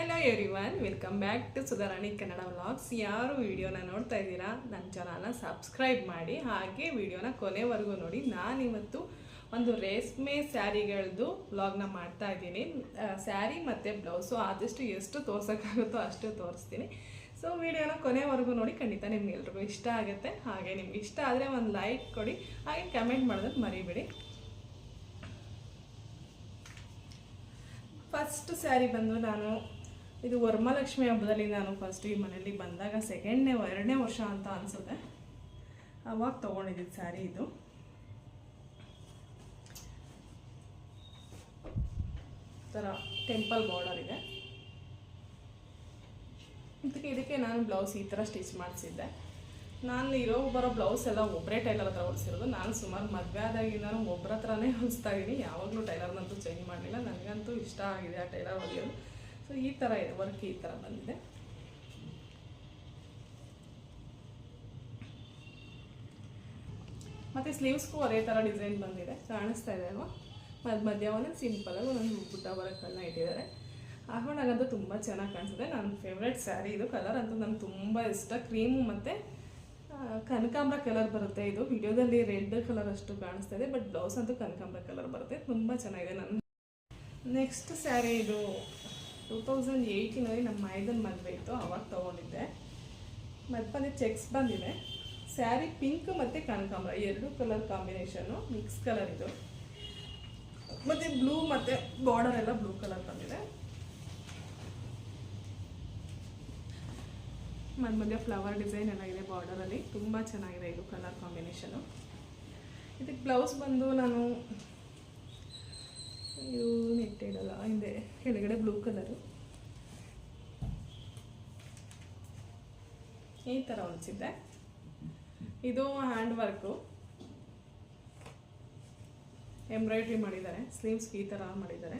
Hello everyone welcome back to Sudharani Kannada vlogs ಯಾರು ವಿಡಿಯೋನ ನೋಡ್ತಾ ಇದ್ದೀರಾ, ನನ್ನ ಚಾನಲ್ನ ಸಬ್ಸ್ಕ್ರೈಬ್ ಮಾಡಿ, ಹಾಗೆ ವಿಡಿಯೋನ ಕೊನೆವರೆಗೂ ನೋಡಿ. ನಾನಿವತ್ತು ಒಂದು ರೇಷ್ಮೆ ಸ್ಯಾರಿಗಳದ್ದು ವ್ಲಾಗ್ನ ಮಾಡ್ತಾ ಇದ್ದೀನಿ. ಸ್ಯಾರಿ ಮತ್ತು ಬ್ಲೌಸು ಆದಷ್ಟು ಎಷ್ಟು ತೋರ್ಸೋಕ್ಕಾಗುತ್ತೋ ಅಷ್ಟು ತೋರಿಸ್ತೀನಿ. ಸೊ ವಿಡಿಯೋನ ಕೊನೆವರೆಗೂ ನೋಡಿ, ಖಂಡಿತ ನಿಮ್ಗೆ ಎಲ್ರಿಗೂ ಇಷ್ಟ ಆಗುತ್ತೆ. ಹಾಗೆ ನಿಮ್ಗೆ ಇಷ್ಟ ಆದರೆ ಒಂದು ಲೈಕ್ ಕೊಡಿ, ಹಾಗೆ ಕಮೆಂಟ್ ಮಾಡೋದಕ್ಕೆ ಮರಿಬೇಡಿ. ಫಸ್ಟ್ ಸ್ಯಾರಿ ಬಂದು ನಾನು ಇದು ವರಮಹಾಲಕ್ಷ್ಮಿ ಹಬ್ಬದಲ್ಲಿ ನಾನು ಫಸ್ಟ್ ಈ ಮನೇಲಿ ಬಂದಾಗ ಸೆಕೆಂಡ್ನೇ ಎರಡನೇ ವರ್ಷ ಅಂತ ಅನಿಸುತ್ತೆ. ಅವಾಗ ತೊಗೊಂಡಿದ್ದಿದ್ದು ಸ್ಯಾರಿ ಇದು. ಥರ ಟೆಂಪಲ್ ಬಾರ್ಡರ್ ಇದೆ. ಇದಕ್ಕೆ ಇದಕ್ಕೆ ನಾನು ಬ್ಲೌಸ್ ಈ ಥರ ಸ್ಟಿಚ್ ಮಾಡಿಸಿದ್ದೆ. ನಾನು ಇರೋ ಬರೋ ಬ್ಲೌಸ್ ಎಲ್ಲ ಒಬ್ಬರೇ ಟೈಲರ್ ಹತ್ರ ಹೊಲಿಸಿರೋದು. ನಾನು ಸುಮಾರು ಮದುವೆ ಆದಾಗಿಂದ ಒಬ್ಬರ ಹತ್ರನೇ ಹೊಲಿಸ್ತಾ ಇದ್ದೀನಿ ಯಾವಾಗಲೂ ಟೈಲರ್ನಂತೂ ಚೇಂಜ್ ಮಾಡಲಿಲ್ಲ. ನನಗಂತೂ ಇಷ್ಟ ಆಗಿದೆ ಆ ಟೈಲರ್ ಹೊಲಿಯೋದು. ಸೊ ಈ ಥರ ಇದೆ ವರ್ಕ್ ಈ ಥರ ಬಂದಿದೆ. ಮತ್ತು ಸ್ಲೀವ್ಸ್ಗೂ ಅದೇ ಥರ ಡಿಸೈನ್ ಬಂದಿದೆ, ಕಾಣಿಸ್ತಾ ಇದೆ ಅಲ್ವಾ? ಮಧ್ಯ ಮಧ್ಯ ಒಂದೊಂದು ಸಿಂಪಲಾಗಿ ಒಂದೊಂದು ಬುಟ್ಟ ಬರೋಕ್ಕೆಲ್ಲ ಇಟ್ಟಿದ್ದಾರೆ. ಹಾಕೊಂಡಾಗಂತೂ ತುಂಬ ಚೆನ್ನಾಗಿ ಕಾಣಿಸುತ್ತೆ ನನ್ನ ಫೇವ್ರೆಟ್ ಸ್ಯಾರಿ ಇದು. ಕಲರ್ ಅಂತೂ ನನಗೆ ತುಂಬ ಇಷ್ಟ. ಕ್ರೀಮು ಮತ್ತು ಕನಕಾಂಬ್ರ ಕಲರ್ ಬರುತ್ತೆ ಇದು. ವಿಡಿಯೋದಲ್ಲಿ ರೆಡ್ ಕಲರ್ ಅಷ್ಟು ಕಾಣಿಸ್ತಾ ಇದೆ ಬಟ್ ಬ್ಲೌಸ್ ಅಂತೂ ಕನಕಾಂಬ್ರ ಕಲರ್ ಬರುತ್ತೆ. ತುಂಬ ಚೆನ್ನಾಗಿದೆ ನನ್ನ ನೆಕ್ಸ್ಟ್ ಸ್ಯಾರಿ ಇದು. ಟೂ ತೌಸಂಡ್ ಏಯ್ಟೀನಲ್ಲಿ ನಮ್ಮ ಮೈದನ್ ಮದುವೆ ಇತ್ತು, ಅವಾಗ ತೊಗೊಂಡಿದ್ದೆ. ಮತ್ತು ಬಂದು ಚೆಕ್ಸ್ ಬಂದಿದೆ. ಸ್ಯಾರಿ ಪಿಂಕ್ ಮತ್ತು ಕನಕಾಂಬ್ರ, ಎರಡು ಕಲರ್ ಕಾಂಬಿನೇಷನು ಮಿಕ್ಸ್ ಕಲರ್ ಇದು. ಮತ್ತು ಬ್ಲೂ ಮತ್ತು ಬಾರ್ಡರ್ ಎಲ್ಲ ಬ್ಲೂ ಕಲರ್ ಬಂದಿದೆ. ಮಧ್ಯ ಮಧ್ಯ ಫ್ಲವರ್ ಡಿಸೈನ್ ಎಲ್ಲ ಇದೆ ಬಾರ್ಡರಲ್ಲಿ ತುಂಬ ಚೆನ್ನಾಗಿದೆ ಇದು ಕಲರ್ ಕಾಂಬಿನೇಷನು ಇದಕ್ಕೆ ಬ್ಲೌಸ್ ಬಂದು ನಾನು ಇದು ನೆಟ್ಟೆಡಲ್ಲ ಹಿಂದೆ, ಕೆಳಗಡೆ ಬ್ಲೂ ಕಲರು ಈ ಥರ ಹೊಲಿಸಿದ್ದೆ. ಇದು ಹ್ಯಾಂಡ್ ವರ್ಕು ಎಂಬ್ರಾಯ್ಡ್ರಿ ಮಾಡಿದ್ದಾರೆ. ಸ್ಲೀವ್ಸ್ಗೆ ಈ ಥರ ಮಾಡಿದ್ದಾರೆ.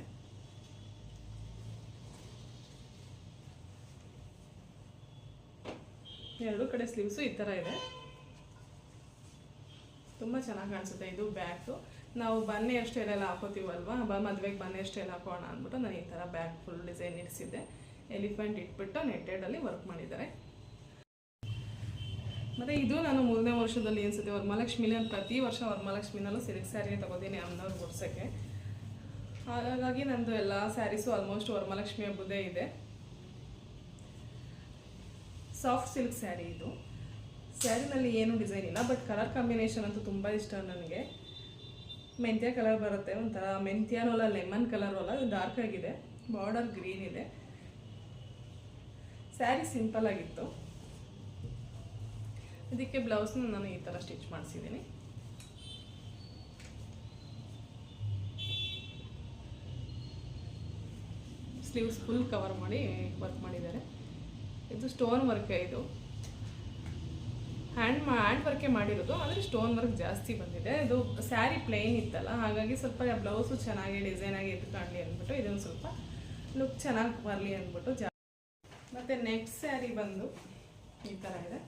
ಎರಡು ಕಡೆ ಸ್ಲೀವ್ಸು ಈ ಥರ ಇದೆ. ತುಂಬ ಚೆನ್ನಾಗಿ ಕಾಣಿಸುತ್ತೆ. ಇದು ಬ್ಯಾಕು ನಾವು ಬನ್ನಿ ಅಷ್ಟೆಲ್ಲ ಹಾಕೋತೀವಲ್ವಾ? ಬ ಮದುವೆಗೆ ಬನ್ನಿ ಸ್ಟೈಲ್ ಹಾಕೋಣ ಅಂದ್ಬಿಟ್ಟು ನಾನು ಈ ಥರ ಬ್ಯಾಗ್ ಫುಲ್ ಡಿಸೈನ್ ಇಡಿಸಿದ್ದೆ. ಎಲಿಫೆಂಟ್ ಇಟ್ಬಿಟ್ಟು ನೆಟ್ಟೆಡಲ್ಲಿ ವರ್ಕ್ ಮಾಡಿದ್ದಾರೆ. ಮತ್ತು ಇದು ನಾನು ಮೂರನೇ ವರ್ಷದಲ್ಲಿ ಅನಿಸುತ್ತೆ ವರಮಹಾಲಕ್ಷ್ಮಿಲಿ ನಾನು ಪ್ರತಿ ವರ್ಷ ವರಮಹಾಲಕ್ಷ್ಮಿನಲ್ಲೂ ಸಿಲ್ಕ್ ಸ್ಯಾರಿ ತೊಗೋತೀನಿ ಅಮ್ಮನವ್ರು ಗುಡ್ಸೋಕ್ಕೆ. ಹಾಗಾಗಿ ನಂದು ಎಲ್ಲ ಸ್ಯಾರೀಸು ಆಲ್ಮೋಸ್ಟ್ ವರಮಹಾಲಕ್ಷ್ಮಿ ಹಬ್ಬದೇ ಇದೆ. ಸಾಫ್ಟ್ ಸಿಲ್ಕ್ ಸ್ಯಾರಿ ಇದು. ಸ್ಯಾರಿನಲ್ಲಿ ಏನು ಡಿಸೈನ್ ಇಲ್ಲ ಬಟ್ ಕಲರ್ ಕಾಂಬಿನೇಷನ್ ಅಂತೂ ತುಂಬ ಇಷ್ಟ ನನಗೆ. ಮೆಂತ್ಯ ಕಲರ್ ಬರುತ್ತೆ, ಒಂಥರ ಮೆಂತ್ಯನೂ ಅಲ್ಲ ಲೆಮನ್ ಕಲರು ಅಲ್ಲ ಇದು ಡಾರ್ಕ್ ಆಗಿದೆ ಬಾರ್ಡರ್ ಗ್ರೀನ್ ಇದೆ. ಸ್ಯಾರಿ ಸಿಂಪಲ್ ಆಗಿತ್ತು. ಇದಕ್ಕೆ ಬ್ಲೌಸ್ನ ನಾನು ಈ ಥರ ಸ್ಟಿಚ್ ಮಾಡಿಸಿದ್ದೀನಿ ಸ್ಲೀವ್ಸ್ ಫುಲ್ ಕವರ್ ಮಾಡಿ ವರ್ಕ್ ಮಾಡಿದ್ದಾರೆ. ಇದು ಸ್ಟೋನ್ ವರ್ಕ್ ಇದು? ಹ್ಯಾಂಡ್ ಮಾ ಹ್ಯಾಂಡ್ ವರ್ಕೇ ಮಾಡಿರೋದು, ಆದರೆ ಸ್ಟೋನ್ ವರ್ಕ್ ಜಾಸ್ತಿ ಬಂದಿದೆ. ಇದು ಸ್ಯಾರಿ ಪ್ಲೇನ್ ಇತ್ತಲ್ಲ, ಹಾಗಾಗಿ ಸ್ವಲ್ಪ ಬ್ಲೌಸು ಚೆನ್ನಾಗಿ ಡಿಸೈನಾಗಿ ಎದ್ದು ಕಾಣಲಿ ಅಂದ್ಬಿಟ್ಟು ಇದೊಂದು ಸ್ವಲ್ಪ ಲುಕ್ ಚೆನ್ನಾಗಿ ಬರಲಿ ಅಂದ್ಬಿಟ್ಟು ಜಾ ಮತ್ತು ನೆಕ್ಸ್ಟ್ ಸ್ಯಾರಿ ಬಂದು ಈ ಥರ ಇದೆ.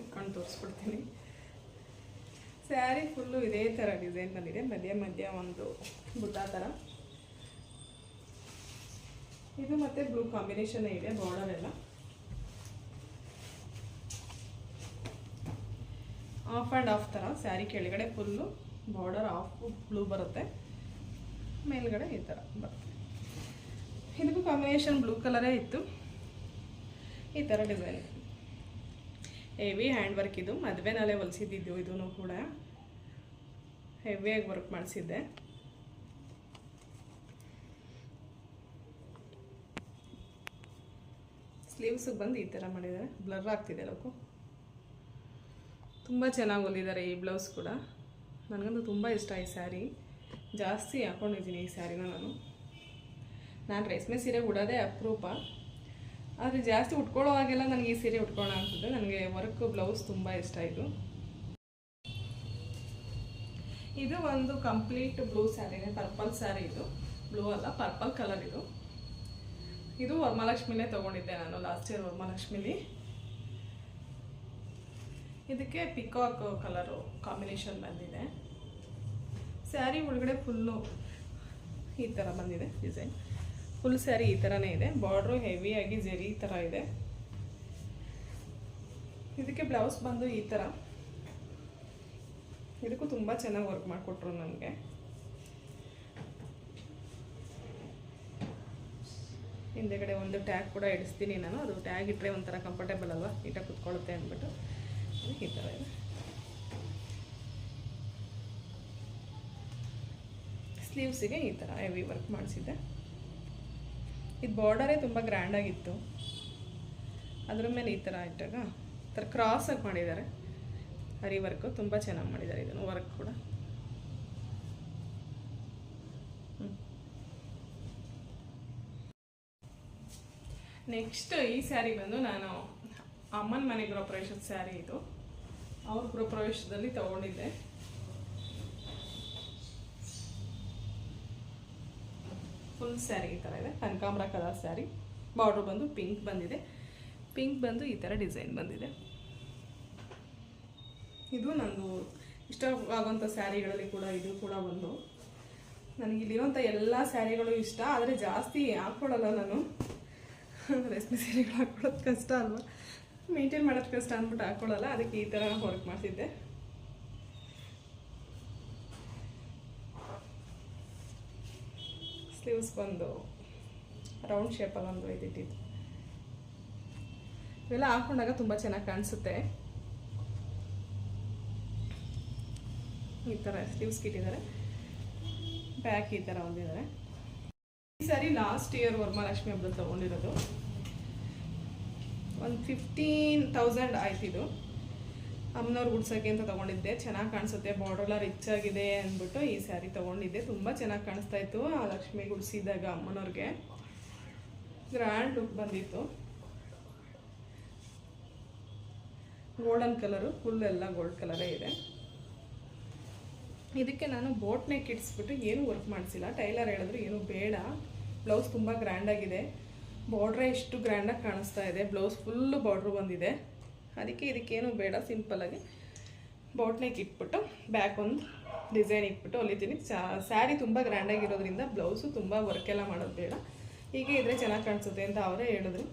ಇಟ್ಕೊಂಡು ತೋರಿಸ್ಬಿಡ್ತೀನಿ. ಸ್ಯಾರಿ ಫುಲ್ಲು ಇದೇ ಥರ ಡಿಸೈನ್ ಬಂದಿದೆ ಮಧ್ಯ ಮಧ್ಯ ಒಂದು ಬುಟ್ಟ ಥರ ಇದು ಮತ್ತೆ ಬ್ಲೂ ಕಾಂಬಿನೇಷನ್ ಇದೆ ಬಾರ್ಡರ್ ಎಲ್ಲ. ಆಫ್ ಆ್ಯಂಡ್ ಆಫ್ ಥರ ಸ್ಯಾರಿ ಕೆಳಗಡೆ ಫುಲ್ಲು ಬಾರ್ಡರ್ ಆಫ್ ಬ್ಲೂ ಬರುತ್ತೆ. ಮೇಲ್ಗಡೆ ಈ ಥರ ಬರುತ್ತೆ. ಇದಕ್ಕೂ ಕಾಂಬಿನೇಷನ್ ಬ್ಲೂ ಕಲರೇ ಇತ್ತು. ಈ ಥರ ಡಿಸೈನ್ ಹೆವಿ ಹ್ಯಾಂಡ್ ವರ್ಕ್ ಇದು ಮದುವೆನಲ್ಲೇ ಹೊಲಿಸಿದ್ದು ಇದೂ ಕೂಡ. ಹೆವಿಯಾಗಿ ವರ್ಕ್ ಮಾಡಿಸಿದ್ದೆ. ಸ್ಲೀವ್ಸಿಗೆ ಬಂದು ಈ ಥರ ಮಾಡಿದ್ದಾರೆ. ಬ್ಲರ್ ಆಗ್ತಿದೆ ಲೋಕು ತುಂಬ ಚೆನ್ನಾಗಿ ಹೊಲಿದ್ದಾರೆ ಈ ಬ್ಲೌಸ್ ಕೂಡ. ನನಗಂತೂ ತುಂಬ ಇಷ್ಟ ಈ ಸ್ಯಾರಿ. ಜಾಸ್ತಿ ಹಾಕ್ಕೊಂಡಿದ್ದೀನಿ ಈ ಸ್ಯಾರಿನ ನಾನು. ನಾನು ರೇಷ್ಮೆ ಸೀರೆ ಉಡೋದೇ ಅಪರೂಪ. ಆದರೆ ಜಾಸ್ತಿ ಉಟ್ಕೊಳ್ಳೋ ಹಾಗೆಲ್ಲ ನನಗೆ ಈ ಸೀರೆ ಉಟ್ಕೊಳ್ಳೋ ಅನ್ಸುತ್ತೆ. ನನಗೆ ವರ್ಕ್ ಬ್ಲೌಸ್ ತುಂಬ ಇಷ್ಟ ಇದು. ಇದು ಒಂದು ಕಂಪ್ಲೀಟ್ ಬ್ಲೂ ಸ್ಯಾರಿನೇ, ಪರ್ಪಲ್ ಸ್ಯಾರಿ ಇದು. ಬ್ಲೂ ಅಲ್ಲ, ಪರ್ಪಲ್ ಕಲರ್ ಇದು. ಇದು ವರಮಹಾಲಕ್ಷ್ಮಿನೇ ತೊಗೊಂಡಿದ್ದೆ ನಾನು ಲಾಸ್ಟ್ ಇಯರ್ ವರಮಹಾಲಕ್ಷ್ಮಿಲಿ. ಇದಕ್ಕೆ ಪಿಕಾಕ್ ಕಲರು ಕಾಂಬಿನೇಷನ್ ಬಂದಿದೆ. ಸ್ಯಾರಿ ಒಳಗಡೆ ಫುಲ್ಲು ಈ ಥರ ಬಂದಿದೆ ಡಿಸೈನ್ ಫುಲ್ ಸ್ಯಾರಿ ಈ ಥರನೇ ಇದೆ. ಬಾರ್ಡ್ರು ಹೆವಿಯಾಗಿ ಜರಿ ಈ ಥರ ಇದೆ. ಇದಕ್ಕೆ ಬ್ಲೌಸ್ ಬಂದು ಈ ಥರ ಇದಕ್ಕೂ ತುಂಬ ಚೆನ್ನಾಗಿ ವರ್ಕ್ ಮಾಡಿಕೊಟ್ರು ನನಗೆ ಹಿಂದೆಗಡೆ ಒಂದು ಟ್ಯಾಗ್ ಕೂಡ ಇಡಿಸ್ತೀನಿ ನಾನು. ಅದು ಟ್ಯಾಗ್ ಇಟ್ಟರೆ ಒಂಥರ ಕಂಫರ್ಟೇಬಲ್ ಅಲ್ವಾ? ನೀಟಾಗಿ ಕುತ್ಕೊಳ್ಳುತ್ತೆ ಅಂದ್ಬಿಟ್ಟು. ಈ ಥರ ಇದೆ ಸ್ಲೀವ್ಸಿಗೆ ಈ ಥರ ಹೆವಿ ವರ್ಕ್ ಮಾಡಿಸಿದ್ದೆ. ಇದು ಬಾರ್ಡರೇ ತುಂಬ ಗ್ರ್ಯಾಂಡಾಗಿತ್ತು ಅದ್ರ ಮೇಲೆ ಈ ಥರ ಇಟ್ಟಾಗ ಈ ಥರ ಕ್ರಾಸಾಗಿ ಮಾಡಿದ್ದಾರೆ. ಹರಿ ವರ್ಕು ತುಂಬ ಚೆನ್ನಾಗಿ ಮಾಡಿದ್ದಾರೆ ಇದನ್ನು ವರ್ಕ್ ಕೂಡ. ನೆಕ್ಸ್ಟ್ ಈ ಸ್ಯಾರಿ ಬಂದು ನಾನು ಅಮ್ಮನ ಮನೆಗೆ ಗೃಹ ಪ್ರವೇಶದ ಸ್ಯಾರಿ ಇದು. ಅವ್ರ ಗೃಹಪ್ರವೇಶದಲ್ಲಿ ತಗೊಂಡಿದ್ದೆ. ಫುಲ್ ಸ್ಯಾರಿ ಈ ಥರ ಇದೆ. ಕನಕಾಂಬ್ರ ಕಲರ್ ಸ್ಯಾರಿ ಬಾರ್ಡ್ರ್ ಬಂದು ಪಿಂಕ್ ಬಂದಿದೆ. ಪಿಂಕ್ ಬಂದು ಈ ಥರ ಡಿಸೈನ್ ಬಂದಿದೆ. ಇದು ನಂದು ಇಷ್ಟ ಆಗುವಂಥ ಸ್ಯಾರಿಗಳಲ್ಲಿ ಕೂಡ ಇದು ಕೂಡ ಒಂದು. ನನಗೆ ಇಲ್ಲಿರುವಂಥ ಎಲ್ಲ ಸ್ಯಾರಿಗಳು ಇಷ್ಟ, ಆದರೆ ಜಾಸ್ತಿ ಹಾಕ್ಕೊಳ್ಳಲ್ಲ ನಾನು. ರೇಷ್ಮೆ ಸೀರೆಗಳು ಹಾಕ್ಕೊಳ್ಳೋದು ಕಷ್ಟ ಅಲ್ವಾ? ಮೇಂಟೈನ್ ಮಾಡೋದು ಕಷ್ಟ ಅಂದ್ಬಿಟ್ಟು ಹಾಕ್ಕೊಳ್ಳಲ್ಲ ಅದಕ್ಕೆ ಈ ಥರ ವರ್ಕ್ ಮಾಡ್ತಿದ್ದೆ. ಸ್ಲೀವ್ಸ್ ಬಂದು ರೌಂಡ್ ಶೇಪಲ್ಲಿ ಒಂದು ಇದಿಟ್ಟಿದ್ದು ಇವೆಲ್ಲ ಹಾಕೊಂಡಾಗ ತುಂಬ ಚೆನ್ನಾಗಿ ಕಾಣಿಸುತ್ತೆ. ಈ ಥರ ಸ್ಲೀವ್ಸ್ ಇಟ್ಟಿದ್ದಾರೆ. ಬ್ಯಾಕ್ ಈ ಥರ ಒಂದಿದ್ದಾರೆ. ಈ ಸಾರಿ ಲಾಸ್ಟ್ ಇಯರ್ ವರ್ಮಾಲಕ್ಷ್ಮಿ ಹಬ್ಬದಲ್ಲಿ ತೊಗೊಂಡಿರೋದು. ಒಂದು ಫಿಫ್ಟೀನ್ ತೌಸಂಡ್ ಆಯ್ತಿದು ಅಮ್ಮನವ್ರು ಉಡ್ಸೋಕ್ಕೆ ಅಂತ ತೊಗೊಂಡಿದ್ದೆ. ಚೆನ್ನಾಗಿ ಕಾಣಿಸುತ್ತೆ ಬಾರ್ಡ್ರೆಲ್ಲ ರಿಚ್ ಆಗಿದೆ ಅಂದ್ಬಿಟ್ಟು ಈ ಸ್ಯಾರಿ ತೊಗೊಂಡಿದ್ದೆ. ತುಂಬ ಚೆನ್ನಾಗಿ ಕಾಣಿಸ್ತಾ ಇತ್ತು ಆ ಲಕ್ಷ್ಮಿ ಗುಡಿಸಿದಾಗ ಅಮ್ಮನವ್ರಿಗೆ. ಗ್ರ್ಯಾಂಡ್ ಲುಕ್ ಬಂದಿತ್ತು. ಗೋಲ್ಡನ್ ಕಲರು ಫುಲ್ ಎಲ್ಲ ಗೋಲ್ಡ್ ಕಲರೇ ಇದೆ. ಇದಕ್ಕೆ ನಾನು ಬೋಟ್ ನೆಕ್ ಏನು ಏನೂ ವರ್ಕ್ ಮಾಡಿಸಿಲ್ಲ. ಟೈಲರ್ ಹೇಳಿದ್ರು ಏನು ಬೇಡ. ಬ್ಲೌಸ್ ತುಂಬ ಗ್ರ್ಯಾಂಡಾಗಿದೆ ಬಾರ್ಡ್ರೇ ಎಷ್ಟು ಗ್ರ್ಯಾಂಡಾಗಿ ಕಾಣಿಸ್ತಾ ಇದೆ. ಬ್ಲೌಸ್ ಫುಲ್ಲು ಬಾರ್ಡ್ರು ಬಂದಿದೆ. ಅದಕ್ಕೆ ಇದಕ್ಕೇನು ಬೇಡ ಸಿಂಪಲ್ಲಾಗಿ ಬಾಟ್ನೇಕ್ ನೆಕ್ ಇಟ್ಬಿಟ್ಟು, ಬ್ಯಾಕ್ ಒಂದು ಡಿಸೈನ್ ಇಟ್ಬಿಟ್ಟು ಹೊಲಿತೀನಿ. ಸ್ಯಾರಿ ತುಂಬ ಗ್ರ್ಯಾಂಡಾಗಿರೋದ್ರಿಂದ ಬ್ಲೌಸು ತುಂಬ ವರ್ಕ್ ಎಲ್ಲ ಮಾಡೋದು ಬೇಡ. ಹೀಗೆ ಇದ್ರೆ ಚೆನ್ನಾಗಿ ಕಾಣಿಸುತ್ತೆ ಅಂತ ಅವರೇ ಹೇಳಿದ್ರು.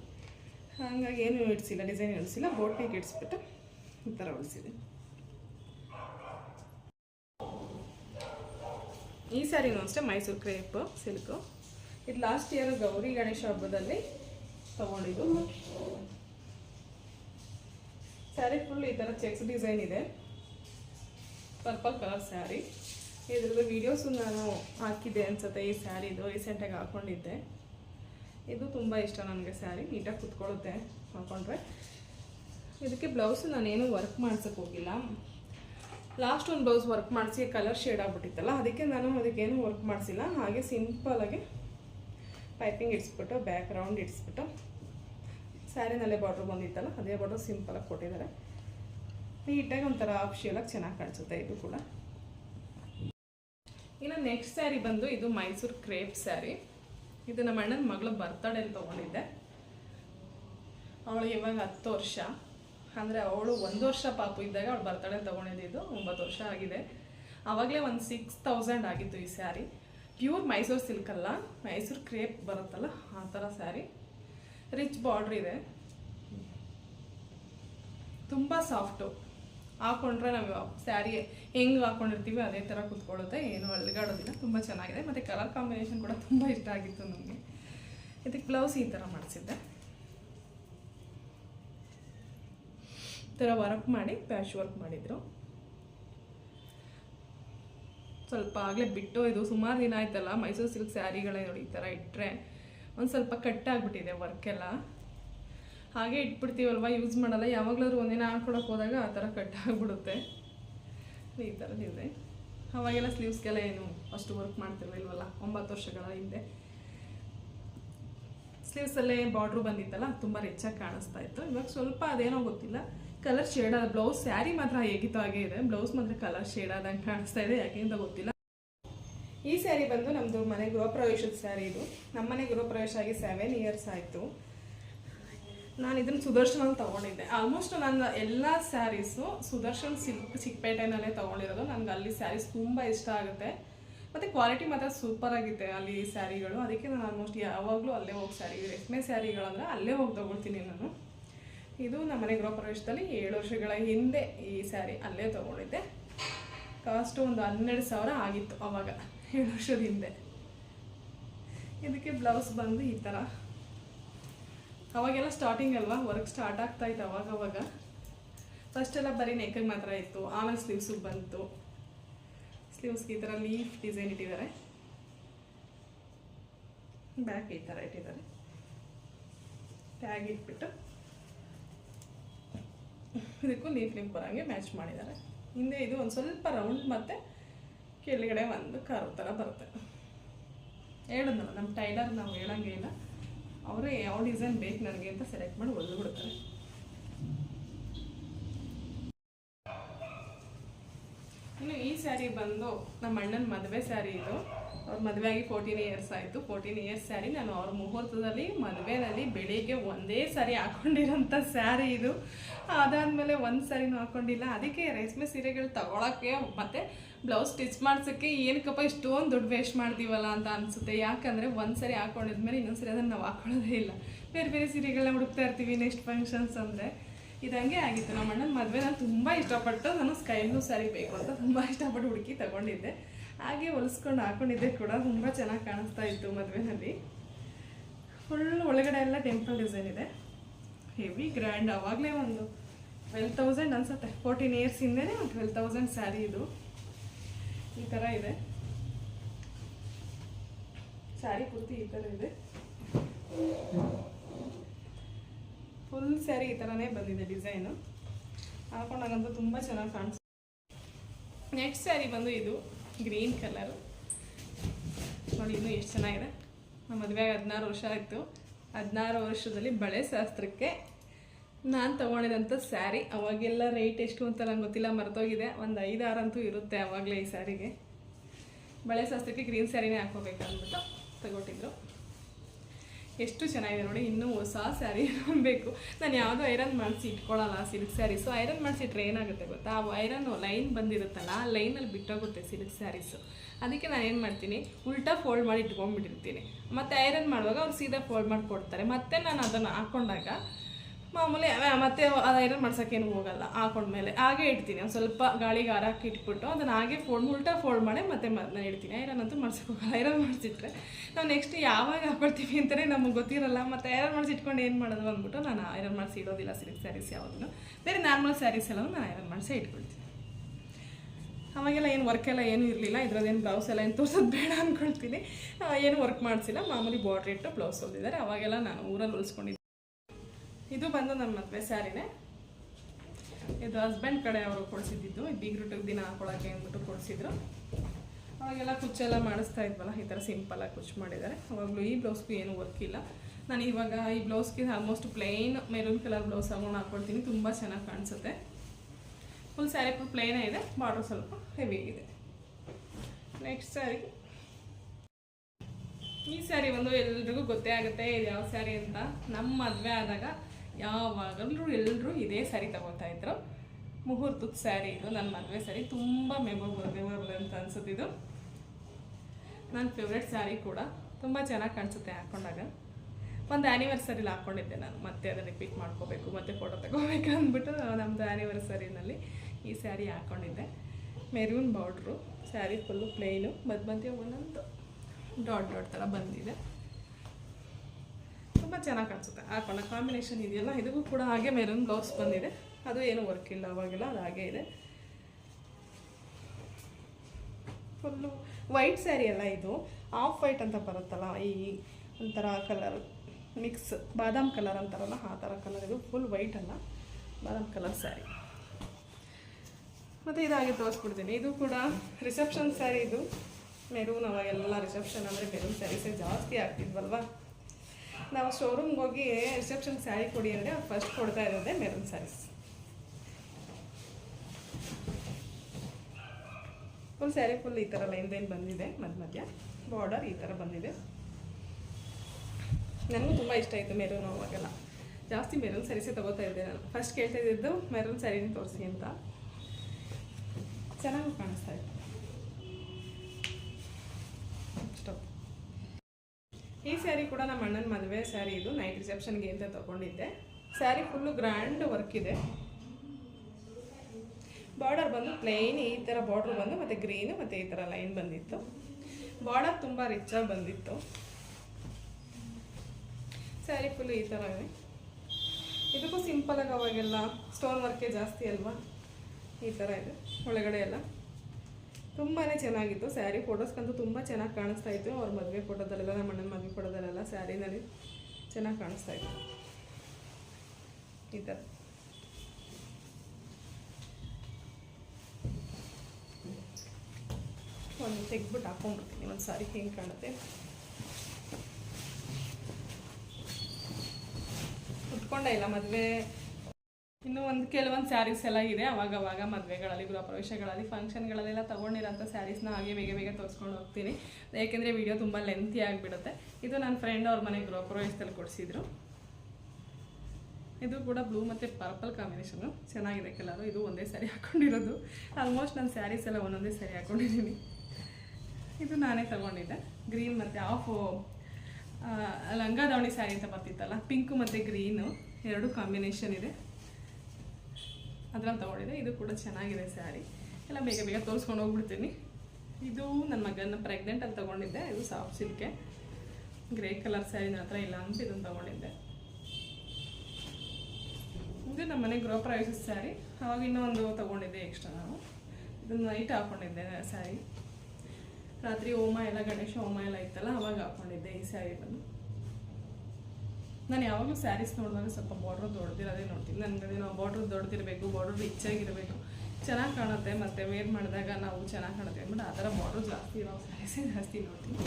ಹಾಗಾಗಿ ಏನು ಇಡಿಸಿಲ್ಲ, ಡಿಸೈನ್ ಇಡಿಸಿಲ್ಲ. ಬೋಟ್ನೇಕ್ ಇಡಿಸ್ಬಿಟ್ಟು ಈ ಥರ ಹೊಲಿಸಿದ್ದೀನಿ ಈ ಸ್ಯಾರಿನೂ ಅಷ್ಟೇ ಮೈಸೂರು ಕ್ರೇಪ್, ಸಿಲ್ಕು. ಇದು ಲಾಸ್ಟ್ ಇಯರ್ ಗೌರಿ ಗಣೇಶ ಹಬ್ಬದಲ್ಲಿ ತಗೊಂಡಿದ್ದು. ಸ್ಯಾರಿ ಫುಲ್ ಈ ಥರ ಚೆಕ್ಸ್ ಡಿಸೈನ್ ಇದೆ. ಪರ್ಪಲ್ ಕಲರ್ ಸ್ಯಾರಿ ಇದ್ರದ್ದು ವೀಡಿಯೋಸು ನಾನು ಹಾಕಿದ್ದೆ ಅನಿಸುತ್ತೆ ಈ ಸ್ಯಾರಿದು ರೀಸೆಂಟಾಗಿ ಹಾಕ್ಕೊಂಡಿದ್ದೆ ಇದು ತುಂಬ ಇಷ್ಟ ನನಗೆ ಸ್ಯಾರಿ ನೀಟಾಗಿ ಕುತ್ಕೊಳ್ಳುತ್ತೆ ಹಾಕೊಂಡ್ರೆ. ಇದಕ್ಕೆ ಬ್ಲೌಸು ನಾನೇನು ವರ್ಕ್ ಮಾಡ್ಸೋಕ್ಕೆ ಹೋಗಿಲ್ಲ. ಲಾಸ್ಟ್ ಒಂದು ಬ್ಲೌಸ್ ವರ್ಕ್ ಮಾಡಿಸಿ ಕಲರ್ ಶೇಡ್ ಆಗ್ಬಿಟ್ಟಿತ್ತಲ್ಲ, ಅದಕ್ಕೆ ನಾನು ಅದಕ್ಕೇನು ವರ್ಕ್ ಮಾಡಿಸಿಲ್ಲ. ಹಾಗೆ ಸಿಂಪಲಾಗಿ ಪೈಪಿಂಗ್ ಇಡಿಸ್ಬಿಟ್ಟು ಬ್ಯಾಕ್ ರೌಂಡ್ ಇಡಿಸ್ಬಿಟ್ಟು. ಸ್ಯಾರಿನಲ್ಲೇ ಬಾರ್ಡ್ರ್ ಬಂದಿತ್ತಲ್ಲ, ಅದೇ ಬಾರ್ಡ್ರ್ ಸಿಂಪಲಾಗಿ ಕೊಟ್ಟಿದ್ದಾರೆ. ನೀಟಾಗಿ ಒಂಥರ ಆಪ್ಷಿಯಲಾಗಿ ಚೆನ್ನಾಗಿ ಕಾಣಿಸುತ್ತೆ ಇದು ಕೂಡ. ಇನ್ನು ನೆಕ್ಸ್ಟ್ ಸ್ಯಾರಿ ಬಂದು ಇದು ಮೈಸೂರು ಕ್ರೇಪ್ ಸ್ಯಾರಿ. ಇದು ನಮ್ಮ ಅಣ್ಣನ ಮಗಳ ಬರ್ತಡೇಲಿ ತೊಗೊಂಡಿದ್ದೆ. ಅವಳು ಇವಾಗ ಹತ್ತು ವರ್ಷ. ಅಂದರೆ ಅವಳು ಒಂದು ವರ್ಷ ಪಾಪು ಇದ್ದಾಗ ಅವಳು ಬರ್ತಡೇ ತೊಗೊಂಡಿದ್ದು ಒಂಬತ್ತು ವರ್ಷ ಆಗಿದೆ. ಆವಾಗಲೇ ಒಂದು ಸಿಕ್ಸ್ ತೌಸಂಡ್ ಆಗಿತ್ತು ಈ ಸ್ಯಾರಿ. ಪ್ಯೂರ್ ಮೈಸೂರು ಸಿಲ್ಕ್ ಅಲ್ಲ. ಮೈಸೂರು ಕ್ರೇಪ್ ಬರುತ್ತಲ್ಲ, ಆ ಥರ ಸ್ಯಾರಿ ರಿಚ್ ಬಾರ್ಡ್ರ್ ಇದೆ. ತುಂಬ ಸಾಫ್ಟು ಹಾಕೊಂಡ್ರೆ ನಾವು ಸ್ಯಾರಿ ಹೆಂಗೆ ಹಾಕೊಂಡಿರ್ತೀವಿ ಅದೇ ಥರ ಕುತ್ಕೊಳ್ಳುತ್ತೆ. ಏನು ಅಲ್ಗಾಡೋದಿಲ್ಲ. ತುಂಬ ಚೆನ್ನಾಗಿದೆ. ಮತ್ತು ಕಲರ್ ಕಾಂಬಿನೇಷನ್ ಕೂಡ ತುಂಬ ಇಷ್ಟ ಆಗಿತ್ತು ನನಗೆ ಇದಕ್ಕೆ ಬ್ಲೌಸ್ ಈ ಥರ ಮಾಡಿಸಿದ್ದೆ. ಈ ಥರ ವರ್ಕ್ ಮಾಡಿ ಪ್ಯಾಶ್ ವರ್ಕ್ ಮಾಡಿದರು. ಸ್ವಲ್ಪ ಆಗಲೇ ಬಿಟ್ಟು ಇದು ಸುಮಾರು ದಿನ ಆಯ್ತಲ್ಲ, ಮೈಸೂರು ಸಿಲ್ಕ್ ಸ್ಯಾರಿಗಳೇ ನೋಡಿ ಈ ಥರ ಇಟ್ಟರೆ ಒಂದು ಸ್ವಲ್ಪ ಕಟ್ ಆಗಿಬಿಟ್ಟಿದೆ ವರ್ಕೆಲ್ಲ. ಹಾಗೆ ಇಟ್ಬಿಡ್ತೀವಲ್ವ ಯೂಸ್ ಮಾಡಲ್ಲ, ಯಾವಾಗಲಾದ್ರೂ ಒಂದಿನ ಹಾಕ್ಕೊಳಕ್ಕೆ ಹೋದಾಗ ಆ ಥರ ಕಟ್ ಆಗಿಬಿಡುತ್ತೆ. ಈ ಥರದಿದೆ ಅವಾಗೆಲ್ಲ ಸ್ಲೀವ್ಸ್ಗೆಲ್ಲ ಏನು ಅಷ್ಟು ವರ್ಕ್ ಮಾಡ್ತಿರ್ಲಿಲ್ವಲ್ಲ, ಒಂಬತ್ತು ವರ್ಷಗಳ ಹಿಂದೆ. ಸ್ಲೀವ್ಸಲ್ಲೇ ಬಾರ್ಡ್ರು ಬಂದಿತ್ತಲ್ಲ ತುಂಬ ರಿಚ್ಚಾಗಿ ಕಾಣಿಸ್ತಾ ಇತ್ತು. ಇವಾಗ ಸ್ವಲ್ಪ ಅದೇನೋ ಗೊತ್ತಿಲ್ಲ. ಕಲರ್ ಶೇಡ್ ಆದ ಬ್ಲೌಸ್ ಸ್ಯಾರಿ ಮಾತ್ರ ಹೇಗಿತ್ತು ಹಾಗೆ ಇದೆ. ಬ್ಲೌಸ್ ಮಾತ್ರ ಕಲರ್ ಶೇಡ್ ಆದಂಗೆ ಕಾಣಿಸ್ತಾ ಇದೆ. ಯಾಕೆ ಅಂತ ಗೊತ್ತಿಲ್ಲ. ಈ ಸ್ಯಾರಿ ಬಂದು ನಮ್ಮದು ಮನೆ ಗೃಹ ಪ್ರವೇಶದ ಸ್ಯಾರಿ ಇದು. ನಮ್ಮನೆ ಗೃಹ ಪ್ರವೇಶ ಆಗಿ ಸೆವೆನ್ ಇಯರ್ಸ್ ಆಯಿತು. ನಾನು ಇದನ್ನು ಸುದರ್ಶನ ತೊಗೊಂಡಿದ್ದೆ. ಆಲ್ಮೋಸ್ಟ್ ನನ್ನ ಎಲ್ಲ ಸ್ಯಾರೀಸು ಸುದರ್ಶನ್ ಸಿಲ್ಕ್ ಚಿಕ್ಕಪೇಟೆನಲ್ಲೇ ತೊಗೊಂಡಿರೋದು. ನನಗೆ ಅಲ್ಲಿ ಸ್ಯಾರೀಸ್ ತುಂಬ ಇಷ್ಟ ಆಗುತ್ತೆ. ಮತ್ತು ಕ್ವಾಲಿಟಿ ಮಾತ್ರ ಸೂಪರ್ ಆಗಿದೆ ಅಲ್ಲಿ ಸ್ಯಾರಿಗಳು ಅದಕ್ಕೆ ನಾನು ಆಲ್ಮೋಸ್ಟ್ ಯಾವಾಗಲೂ ಅಲ್ಲೇ ಹೋಗಿ ಸ್ಯಾರಿ ರೇಷ್ಮೆ ಸ್ಯಾರಿಗಳಂದ್ರೆ ಅಲ್ಲೇ ಹೋಗಿ ತೊಗೊಳ್ತೀನಿ ನಾನು. ಇದು ನಮ್ಮ ಮನೆ ಗೃಹ ಪ್ರವೇಶದಲ್ಲಿ ಏಳು ವರ್ಷಗಳ ಹಿಂದೆ ಈ ಸ್ಯಾರಿ ಅಲ್ಲೇ ತೊಗೊಂಡಿದ್ದೆ. ಕಾಸ್ಟು ಒಂದು ಹನ್ನೆರಡು ಸಾವಿರ ಆಗಿತ್ತು ಅವಾಗ, ಏಳು ವರ್ಷದ ಹಿಂದೆ. ಇದಕ್ಕೆ ಬ್ಲೌಸ್ ಬಂದು ಈ ಥರ. ಅವಾಗೆಲ್ಲ ಸ್ಟಾರ್ಟಿಂಗ್ ಅಲ್ವಾ? ವರ್ಕ್ ಸ್ಟಾರ್ಟ್ ಆಗ್ತಾ ಇತ್ತು ಅವಾಗ ಅವಾಗ ಫಸ್ಟ್ ಎಲ್ಲ ಬರೀ ನೆಕ್ಗೆ ಮಾತ್ರ ಇತ್ತು. ಆಮೇಲೆ ಸ್ಲೀವ್ಸಿಗೆ ಬಂತು. ಸ್ಲೀವ್ಸ್ಗೆ ಈ ಥರ ಲೀಫ್ ಡಿಸೈನ್ ಇಟ್ಟಿದ್ದಾರೆ. ಬ್ಯಾಕ್ ಈ ಥರ ಇಟ್ಟಿದ್ದಾರೆ. ಟ್ಯಾಗ್ ಇಟ್ಬಿಟ್ಟು. ಇದಕ್ಕೂ ನೀ ಲೀಫ್ ಬರೋಂಗೆ ಮ್ಯಾಚ್ ಮಾಡಿದ್ದಾರೆ. ಹಿಂದೆ ಇದು ಒಂದು ಸ್ವಲ್ಪ ರೌಂಡ್ ಮತ್ತು ಕೆಳಗಡೆ ಒಂದು ಕರು ಥರ ಬರುತ್ತೆ. ಹೇಳಿದ್ನಲ್ಲ ನಮ್ಮ ಟೈಲರ್ ನಾವು ಹೇಳೋಂಗೆ ಇಲ್ಲ. ಅವರೇ ಯಾವ ಡಿಸೈನ್ ಬೇಕು ನನಗೆ ಅಂತ ಸೆಲೆಕ್ಟ್ ಮಾಡಿ ಒಲ್ದು ಬಿಡ್ತಾರೆ ಇನ್ನು ಈ ಸ್ಯಾರಿ ಬಂದು ನಮ್ಮ ಅಣ್ಣನ ಮದುವೆ ಸ್ಯಾರಿ ಇದು. ಅವ್ರ ಮದುವೆ ಆಗಿ ಫೋರ್ಟೀನ್ ಇಯರ್ಸ್ ಆಯಿತು. ಫೋರ್ಟೀನ್ ಇಯರ್ಸ್ ಸ್ಯಾರಿ ನಾನು ಅವ್ರ ಮುಹೂರ್ತದಲ್ಲಿ, ಮದುವೆನಲ್ಲಿ ಬೆಳಿಗ್ಗೆ ಒಂದೇ ಸಾರಿ ಹಾಕ್ಕೊಂಡಿರೋಂಥ ಸ್ಯಾರಿ ಇದು. ಅದಾದಮೇಲೆ ಒಂದು ಸಾರಿನೂ ಹಾಕೊಂಡಿಲ್ಲ. ಅದಕ್ಕೆ ರೇಷ್ಮೆ ಸೀರೆಗಳು ತಗೊಳಕ್ಕೆ ಮತ್ತು ಬ್ಲೌಸ್ ಸ್ಟಿಚ್ ಮಾಡ್ಸೋಕ್ಕೆ ಏನಕ್ಕಪ್ಪ ಇಷ್ಟೊಂದು ದುಡ್ಡು ವೇಸ್ಟ್ ಮಾಡ್ತೀವಲ್ಲ ಅಂತ ಅನಿಸುತ್ತೆ. ಯಾಕಂದರೆ ಒಂದು ಸಾರಿ ಹಾಕೊಂಡಿದ್ಮೇಲೆ ಇನ್ನೊಂದು ಸರಿ ಅದನ್ನು ನಾವು ಹಾಕ್ಕೊಳ್ಳೋದೇ ಇಲ್ಲ. ಬೇರೆ ಬೇರೆ ಸೀರೆಗಳನ್ನ ಹುಡುಕ್ತಾ ಇರ್ತೀವಿ ನೆಕ್ಸ್ಟ್ ಫಂಕ್ಷನ್ಸ್ ಅಂದರೆ. ಇದಂಗೆ ಆಗಿತ್ತು. ನಮ್ಮ ಅಣ್ಣನ ಮದುವೆ ನಾನು ತುಂಬ ಇಷ್ಟಪಟ್ಟು ನಾನು ಸ್ಕೈ ಬ್ಲೂ ಸ್ಯಾರಿ ಬೇಕು ಅಂತ ತುಂಬ ಇಷ್ಟಪಟ್ಟು ಹುಡುಕಿ ತಗೊಂಡಿದ್ದೆ. ಹಾಗೆ ಹೊಲಿಸ್ಕೊಂಡು ಹಾಕೊಂಡಿದ್ದೆ ಕೂಡ. ತುಂಬ ಚೆನ್ನಾಗಿ ಕಾಣಿಸ್ತಾ ಇತ್ತು ಮದುವೆನಲ್ಲಿ. ಫುಲ್ ಒಳಗಡೆ ಎಲ್ಲ ಟೆಂಪಲ್ ಡಿಸೈನ್ ಇದೆ. ಹೆವಿ ಗ್ರ್ಯಾಂಡ್ ಆವಾಗಲೇ ಒಂದು ಟ್ವೆಲ್ ತೌಸಂಡ್ ಅನ್ಸುತ್ತೆ. ಫೋರ್ಟೀನ್ ಇಯರ್ಸ್ ಹಿಂದೆನೇ ಒಂದು ಟ್ವೆಲ್ ತೌಸಂಡ್ ಸ್ಯಾರಿ ಇದು. ಈ ಥರ ಇದೆ. ಸ್ಯಾರಿ ಕುರ್ತಿ ಈ ಥರ ಇದೆ. ಫುಲ್ ಸ್ಯಾರಿ ಈ ಥರನೇ ಬಂದಿದೆ ಡಿಸೈನು ಹಾಕೊಂಡಾಗಂತೂ ತುಂಬ ಚೆನ್ನಾಗಿ ಕಾಣಿಸ್ತು ನೆಕ್ಸ್ಟ್ ಸ್ಯಾರಿ ಬಂದು ಇದು. Green colour. ನೋಡಿ, ಇನ್ನೂ ಎಷ್ಟು ಚೆನ್ನಾಗಿದೆ. ನಮ್ಮ ಮದುವೆಗೆ ಹದಿನಾರು ವರ್ಷ ಆಯಿತು. ಹದಿನಾರು ವರ್ಷದಲ್ಲಿ ಬಳೆ ಶಾಸ್ತ್ರಕ್ಕೆ ನಾನು ತೊಗೊಂಡಿದಂಥ ಸ್ಯಾರಿ. ಅವಾಗೆಲ್ಲ ರೇಟ್ ಎಷ್ಟು ಅಂತ ನಂಗೆ ಗೊತ್ತಿಲ್ಲ, ಮರೆತೋಗಿದೆ. ಒಂದು ಐದಾರು ಅಂತೂ ಇರುತ್ತೆ ಅವಾಗಲೇ ಈ ಸ್ಯಾರಿಗೆ. ಬಳೆ ಶಾಸ್ತ್ರಕ್ಕೆ ಗ್ರೀನ್ ಸ್ಯಾರಿನೇ ಹಾಕೋಬೇಕು ಅಂದ್ಬಿಟ್ಟು ತಗೊಟ್ಟಿದ್ರು. ಎಷ್ಟು ಚೆನ್ನಾಗಿದೆ ನೋಡಿ, ಇನ್ನೂ ಹೊಸ ಸ್ಯಾರಿ ಬೇಕು ನಾನು ಯಾವುದೋ ಐರನ್ ಮಾಡಿಸಿ ಇಟ್ಕೊಳ್ಳಲ್ಲ ಸಿಲ್ಕ್ ಸ್ಯಾರೀಸು ಐರನ್ ಮಾಡಿಸಿಟ್ರೆ ಏನಾಗುತ್ತೆ ಗೊತ್ತಾ? ಆ ಐರನ್ನು ಲೈನ್ ಬಂದಿರುತ್ತಲ್ಲ, ಆ ಲೈನಲ್ಲಿ ಬಿಟ್ಟೋಗುತ್ತೆ ಸಿಲ್ಕ್ ಸ್ಯಾರೀಸು ಅದಕ್ಕೆ ನಾನು ಏನು ಮಾಡ್ತೀನಿ, ಉಲ್ಟಾ ಫೋಲ್ಡ್ ಮಾಡಿ ಇಟ್ಕೊಂಡ್ಬಿಟ್ಟಿರ್ತೀನಿ. ಮತ್ತು ಐರನ್ ಮಾಡುವಾಗ ಅವ್ರು ಸೀದಾ ಫೋಲ್ಡ್ ಮಾಡಿ ಕೊಡ್ತಾರೆ. ಮತ್ತೆ ನಾನು ಅದನ್ನು ಹಾಕ್ಕೊಂಡಾಗ ಮಾಮೂಲಿ ಮತ್ತೆ ಅದು ಐರನ್ ಮಾಡ್ಸೋಕ್ಕೇನು ಹೋಗಲ್ಲ. ಹಾಕೊಂಡ್ಮೇಲೆ ಹಾಗೆ ಇಡ್ತೀನಿ. ಒಂದು ಸ್ವಲ್ಪ ಗಾಳಿಗೆ ಆರಾಕಿ ಇಟ್ಬಿಟ್ಟು, ಅದನ್ನು ಹಾಗೆ ಫೋಲ್ಡ್ ಉಲ್ಟಾ ಫೋಲ್ಡ್ ಮಾಡಿ ಮತ್ತೆ ನಾನು ಇಡ್ತೀನಿ. ಐರನ್ ಅಂತೂ ಹೋಗಲ್ಲ. ಐರನ್ ಮಾಡಿಸಿಟ್ರೆ ನಾವು ನೆಕ್ಸ್ಟ್ ಯಾವಾಗ ಹಾಕೊಳ್ತೀವಿ ಅಂತಲೇ ನಮಗೆ ಗೊತ್ತಿರಲ್ಲ. ಮತ್ತು ಐರನ್ ಮಾಡಿಸಿ ಇಟ್ಕೊಂಡು ಏನು ಮಾಡೋದು ಅಂದ್ಬಿಟ್ಟು ನಾನು ಐರನ್ ಮಾಡಿಸಿ ಇಡೋದಿಲ್ಲ ಸಿಲ್ಕ್ ಸ್ಯಾರೀಸ್ ಯಾವುದನ್ನು ಬೇರೆ ನಾರ್ಮಲ್ ಸ್ಯಾರೀಸ್ ಎಲ್ಲ ನಾನು ಐರನ್ ಮಾಡಿಸೇ ಇಟ್ಕೊಳ್ತೀನಿ. ಅವಾಗೆಲ್ಲ ಏನು ವರ್ಕ್ ಎಲ್ಲ ಏನೂ ಇರಲಿಲ್ಲ. ಇದ್ರದ್ದೇನು ಬ್ಲೌಸ್ ಎಲ್ಲ ಏನು ತೋರಿಸೋದು ಬೇಡ ಅಂದ್ಕೊಳ್ತೀನಿ ಏನು ವರ್ಕ್ ಮಾಡಿಸಿಲ್ಲ. ಮಾಮೂಲಿ ಬಾರ್ಡ್ರ್ ಇಟ್ಟು ಬ್ಲೌಸ್ ಹೊಲಿದ್ದಾರೆ ಅವಾಗೆಲ್ಲ ನಾನು ಊರಲ್ಲಿ ಹೊಲಿಸ್ಕೊಂಡಿದ್ದೆ. ಇದು ಬಂದು ನಮ್ಮ ಮದುವೆ ಸ್ಯಾರಿನೇ. ಇದು ಹಸ್ಬೆಂಡ್ ಕಡೆ ಅವರು ಕೊಡಿಸಿದ್ದು ಬೀಗ್ರೂಟಿಗೆ ದಿನ ಹಾಕೊಳಕ್ಕೆ ಅಂದ್ಬಿಟ್ಟು ಕೊಡಿಸಿದ್ರು. ಅವಾಗೆಲ್ಲ ಕುಚ್ಚೆಲ್ಲ ಮಾಡಿಸ್ತಾ ಇದ್ವಲ್ಲ, ಈ ಥರ ಸಿಂಪಲಾಗಿ ಕುಚ್ಚು ಮಾಡಿದ್ದಾರೆ. ಅವಾಗಲೂ ಈ ಬ್ಲೌಸ್ಗೂ ಏನು ವರ್ಕ್ ಇಲ್ಲ. ನಾನು ಇವಾಗ ಈ ಬ್ಲೌಸ್ಗೆ almost plain maroon colour blouse ಹಾಕೊಂಡು ಹಾಕ್ಕೊಳ್ತೀನಿ ತುಂಬ ಚೆನ್ನಾಗಿ ಕಾಣಿಸುತ್ತೆ. ಫುಲ್ ಸ್ಯಾರಿ ಫುಲ್ ಪ್ಲೇನೇ ಇದೆ ಬಾರ್ಡರ್ ಸ್ವಲ್ಪ ಹೆವಿ ಇದೆ ನೆಕ್ಸ್ಟ್ ಸ್ಯಾರಿ ಈ ಸ್ಯಾರಿ ಒಂದು ಎಲ್ರಿಗೂ ಗೊತ್ತೇ ಆಗುತ್ತೆ, ಇದು ಯಾವ ಸ್ಯಾರಿ ಅಂತ. ನಮ್ಮ ಮದುವೆ ಆದಾಗ ಯಾವಾಗಲೂ ಎಲ್ಲರೂ ಇದೇ ಸ್ಯಾರಿ ಇದ್ರು. ಮುಹೂರ್ತದ ಸ್ಯಾರಿ ಇದು ನನ್ನ ಮದುವೆ ಸ್ಯಾರಿ ತುಂಬ ಮೆಮೊರಬಲ್ ಅಂತ ಅನ್ಸುತ್ತೆ ಇದು. ನನ್ನ ಫೇವ್ರೆಟ್ ಸ್ಯಾರಿ ಕೂಡ ತುಂಬ ಚೆನ್ನಾಗಿ ಕಾಣಿಸುತ್ತೆ ಹಾಕೊಂಡಾಗ. ಒಂದು ಆ್ಯನಿವರ್ಸರಿಲಿ ಹಾಕ್ಕೊಂಡಿದ್ದೆ ನಾನು. ಮತ್ತೆ ಅದನ್ನು ರಿಪೀಟ್ ಮಾಡ್ಕೋಬೇಕು, ಮತ್ತೆ ಫೋಟೋ ತಗೋಬೇಕು ಅಂದ್ಬಿಟ್ಟು ನಮ್ಮದು ಆ್ಯನಿವರ್ಸರಿನಲ್ಲಿ ಈ sari ಹಾಕ್ಕೊಂಡಿದ್ದೆ maroon border sari full plain ಮಧ್ಯ ಮಧ್ಯ ಒಂದೊಂದು ಡಾಟ್ ಡಾಟ್ ಥರ ಬಂದಿದೆ. ತುಂಬ ಚೆನ್ನಾಗಿ ಕಾಣಿಸುತ್ತೆ. ಹಾಕೊಂಡ ಕಾಂಬಿನೇಷನ್ ಇದೆಯಲ್ಲ ಇದಕ್ಕೂ ಕೂಡ ಹಾಗೆ ಮೆರೂನ್ ಬ್ಲೌಸ್ ಬಂದಿದೆ. ಅದು ಏನು ವರ್ಕ್ ಇಲ್ಲ, ಅವಾಗೆಲ್ಲ ಅದು ಹಾಗೆ ಇದೆ. ಫುಲ್ಲು ವೈಟ್ ಸ್ಯಾರಿ ಅಲ್ಲ ಇದು. ಆಫ್ ವೈಟ್ ಅಂತ ಬರುತ್ತಲ್ಲ, ಈ ಒಂಥರ ಕಲರ್ ಮಿಕ್ಸ್ ಬಾದಾಮ್ ಕಲರ್ ಅಂತಾರಲ್ಲ, ಆ ಥರ ಕಲರ್ ಇದು. ಫುಲ್ ವೈಟ್ ಅಲ್ಲ, ಬಾದಾಮ್ ಕಲರ್ ಸ್ಯಾರಿ ಮತ್ತು ಇದಾಗಿ ತೋರಿಸ್ಬಿಡ್ತೀನಿ. ಇದು ಕೂಡ ರಿಸೆಪ್ಷನ್ ಸ್ಯಾರಿ ಇದು. ಮೆರೂನ್ ಅವಾಗೆಲ್ಲ ರಿಸೆಪ್ಷನ್ ಅಂದರೆ ಮೆರೂನ್ ಸ್ಯಾರೀಸೇ ಜಾಸ್ತಿ ಆಗ್ತಿದ್ವಲ್ವಾ ನಾವು ಶೋರೂಮ್ಗೆ ಹೋಗಿ ರಿಸೆಪ್ಷನ್ ಸ್ಯಾರಿ ಕೊಡಿ ಅಂದರೆ ಫಸ್ಟ್ ಕೊಡ್ತಾ ಇರೋದೇ maroon saris full sari full ಈ ಥರ ಲೈನ್ ಲೈನ್ ಬಂದಿದೆ ಮಧ್ಯ ಮಧ್ಯ ಬಾರ್ಡರ್ ಈ ಥರ ಬಂದಿದೆ. ನನಗೂ ತುಂಬ ಇಷ್ಟ ಆಯಿತು ಮೆರೂನ್ ಅವಾಗೆಲ್ಲ ಜಾಸ್ತಿ ಮೆರೂನ್ ಸ್ಯಾರೀಸೇ ತಗೋತಾ ಇದ್ದೆ ನಾನು. ಫಸ್ಟ್ ಕೇಳ್ತಾ ಇದ್ದಿದ್ದು ಮೆರೂನ್ ಸ್ಯಾರಿನೇ ತೋರಿಸಿ ಅಂತ. ಚೆನ್ನಾಗೂ ಕಾಣಿಸ್ತಾ ಇತ್ತು. ಈ ಸ್ಯಾರಿ ಕೂಡ ನಮ್ಮ ಅಣ್ಣನ ಮದುವೆ ಸ್ಯಾರಿ ಇದು. ನೈಟ್ ರಿಸೆಪ್ಷನ್ಗೆ ಅಂತ ತೊಗೊಂಡಿದ್ದೆ. ಸ್ಯಾರಿ ಫುಲ್ಲು ಗ್ರ್ಯಾಂಡ್ ವರ್ಕ್ ಇದೆ. ಬಾರ್ಡರ್ ಬಂದು ಪ್ಲೈನ್ ಈ ಥರ ಬಾರ್ಡ್ರ್ ಬಂದು ಮತ್ತು ಗ್ರೀನು ಮತ್ತು ಈ ಥರ ಲೈನ್ ಬಂದಿತ್ತು. ಬಾರ್ಡರ್ ತುಂಬ ರಿಚಾಗಿ ಬಂದಿತ್ತು. ಸ್ಯಾರಿ ಫುಲ್ಲು ಈ ಥರ ಇದೆ. ಇದಕ್ಕೂ ಸಿಂಪಲಾಗಿ ಅವಾಗೆಲ್ಲ ಸ್ಟೋನ್ ವರ್ಕೇ ಜಾಸ್ತಿ ಅಲ್ವಾ? ಈ ಥರ ಇದೆ. ಒಳಗಡೆ ಎಲ್ಲ. ತುಂಬಾ ಚೆನ್ನಾಗಿತ್ತು. ಸ್ಯಾರಿ ಫೋಟೋಸ್ಗಂತೂ ತುಂಬ ಚೆನ್ನಾಗಿ ಕಾಣಿಸ್ತಾ ಇತ್ತು. ಅವ್ರ ಮದುವೆ ಫೋಟೋದಲ್ಲೆಲ್ಲ ನಮ್ಮ ಮದುವೆ ಫೋಟೋದಲ್ಲೆಲ್ಲ ಸ್ಯಾರಿನಲ್ಲಿ ಚೆನ್ನಾಗಿ ಕಾಣಿಸ್ತಾ ಇತ್ತು. ಈ ಥರ. ಒಂದು ತೆಗೆದ್ಬಿಟ್ಟು ಹಾಕೊಂಡ್ಬಿಡ್ತೀನಿ. ಒಂದು ಸಾರಿ ಹೆಂಗೆ ಕಾಣುತ್ತೆ? ಉಟ್ಕೊಂಡೇ ಇಲ್ಲ, ಮದುವೆ ಇನ್ನು ಒಂದು ಕೆಲವೊಂದು ಸ್ಯಾರೀಸ್ ಎಲ್ಲ ಇದೆ. ಅವಾಗ ಅವಾಗ ಮದುವೆಗಳಲ್ಲಿ ಗೃಹ ಪ್ರವೇಶಗಳಲ್ಲಿ ಫಂಕ್ಷನ್ಗಳಲ್ಲೆಲ್ಲ ತೊಗೊಂಡಿರೋಂಥ ಸ್ಯಾರೀಸ್ನ ಹಾಗೆ ಬೇಗ ಬೇಗ ತೋರಿಸ್ಕೊಂಡು ಹೋಗ್ತೀನಿ. ಏಕೆಂದರೆ ವಿಡಿಯೋ ತುಂಬ ಲೆಂತಿ ಆಗಿಬಿಡುತ್ತೆ. ಇದು ನನ್ನ ಫ್ರೆಂಡ್ ಅವ್ರ ಮನೆ ಗೃಹ ಪ್ರವೇಶದಲ್ಲಿ ಕೊಡಿಸಿದ್ರು. ಇದು ಕೂಡ ಬ್ಲೂ ಮತ್ತು ಪರ್ಪಲ್ ಕಾಂಬಿನೇಷನು ಚೆನ್ನಾಗಿದೆ ಕೆಲವರು. ಇದು ಒಂದೇ ಸ್ಯಾರಿ ಹಾಕ್ಕೊಂಡಿರೋದು ಆಲ್ಮೋಸ್ಟ್ ನನ್ನ ಸ್ಯಾರೀಸ್ ಎಲ್ಲ ಒಂದೊಂದೇ ಸ್ಯಾರಿ ಹಾಕ್ಕೊಂಡಿದ್ದೀನಿ ಇದು ನಾನೇ ತಗೊಂಡಿದ್ದೆ. ಗ್ರೀನ್ ಮತ್ತು ಆಫ್ ಲಂಗ ದಾವಣಿ ಸ್ಯಾರಿ ಅಂತ ಬರ್ತಿತ್ತಲ್ಲ ಪಿಂಕು ಮತ್ತು ಗ್ರೀನು ಎರಡು ಕಾಂಬಿನೇಷನ್ ಇದೆ. ಅದ್ರಲ್ಲಿ ತೊಗೊಂಡಿದ್ದೆ ಇದು ಕೂಡ ಚೆನ್ನಾಗಿದೆ ಸ್ಯಾರಿ. ಎಲ್ಲ ಬೇಗ ಬೇಗ ತೋರಿಸ್ಕೊಂಡು ಹೋಗ್ಬಿಡ್ತೀನಿ. ಇದು ನನ್ನ ಮಗನ ಪ್ರೆಗ್ನೆಂಟ್ ಅಲ್ಲಿ ತೊಗೊಂಡಿದ್ದೆ, ಇದು ಸಾಫ್ಟ್ ಸಿಲ್ಕೆ ಗ್ರೇ ಕಲರ್ ಸ್ಯಾರಿ ನನ್ನ ಹತ್ರ ಇಲ್ಲ ಅಂತ ಇದನ್ನು ತೊಗೊಂಡಿದ್ದೆ. ಇದು ನಮ್ಮ ಮನೆ ಗೃಹ ಪ್ರವೇಶ ಸ್ಯಾರಿ. ಅವಾಗ ಇನ್ನೊಂದು ತೊಗೊಂಡಿದ್ದೆ ಎಕ್ಸ್ಟ್ರಾ ನಾನು. ಇದನ್ನು ನೈಟ್ ಹಾಕ್ಕೊಂಡಿದ್ದೆ ಸ್ಯಾರಿ. ರಾತ್ರಿ ಹೋಮ ಎಲ್ಲ, ಗಣೇಶ ಹೋಮ ಎಲ್ಲ ಇತ್ತಲ್ಲ, ಅವಾಗ ಹಾಕ್ಕೊಂಡಿದ್ದೆ ಈ ಸ್ಯಾರಿ ಬಂದು. ನಾನು ಯಾವಾಗಲೂ ಸ್ಯಾರೀಸ್ ನೋಡಿದಾಗ ಸ್ವಲ್ಪ ಬಾರ್ಡ್ರ್ ದೊಡ್ಡದಿರೋದೇ ನೋಡ್ತೀನಿ. ನನಗೆ ನಾವು ಬಾರ್ಡ್ರ್ ದೊಡ್ಡದಿರಬೇಕು ಬಾರ್ಡ್ರ್ ರಿಚ್ ಆಗಿರಬೇಕು. ಚೆನ್ನಾಗಿ ಕಾಣುತ್ತೆ, ಮತ್ತು ವೇರ್ ಮಾಡಿದಾಗ ನಾವು ಚೆನ್ನಾಗಿ ಕಾಣುತ್ತೆ. ಅಂದ್ಬಿಟ್ಟು ಆ ಥರ ಬಾರ್ಡ್ರ್ ಜಾಸ್ತಿ ಇರೋ ಸ್ಯಾರೀಸೇ ಜಾಸ್ತಿ ನೋಡ್ತೀನಿ.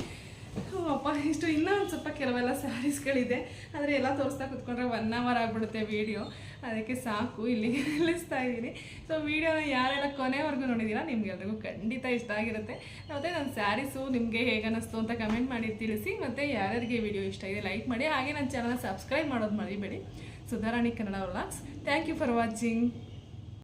ಅಪ್ಪ, ಇಷ್ಟು ಇನ್ನೂ ಒಂದು ಸ್ವಲ್ಪ ಕೆಲವೆಲ್ಲ ಸ್ಯಾರೀಸ್ಗಳಿದೆ ಆದರೆ ಎಲ್ಲ ತೋರಿಸ್ತಾ ಕುತ್ಕೊಂಡ್ರೆ ಒನ್ ಅವರ್ ಆಗಿಬಿಡುತ್ತೆ ವೀಡಿಯೋ ಅದಕ್ಕೆ ಸಾಕು, ಇಲ್ಲಿಗೆ ನಿಲ್ಲಿಸ್ತಾ ಇದ್ದೀನಿ. ಸೊ ವೀಡಿಯೋನ ಯಾರೆಲ್ಲ ಕೊನೆವರೆಗೂ ನೋಡಿದ್ದೀರಾ, ನಿಮಗೆಲ್ರಿಗೂ ಖಂಡಿತ ಇಷ್ಟ ಆಗಿರುತ್ತೆ. ಮತ್ತು ನನ್ನ ಸ್ಯಾರೀಸು ನಿಮಗೆ ಹೇಗೆ ಅಂತ ಕಮೆಂಟ್ ಮಾಡಿ ತಿಳಿಸಿ. ಮತ್ತು ಯಾರ್ಯಾರಿಗೆ ವಿಡಿಯೋ ಇಷ್ಟ ಇದೆ ಲೈಕ್ ಮಾಡಿ. ಹಾಗೆ ನನ್ನ ಚಾನಲ್ನ ಸಬ್ಸ್ಕ್ರೈಬ್ ಮಾಡೋದು ಮರಿಬೇಡಿ. Sudharani Kannada vlogs thank you for watching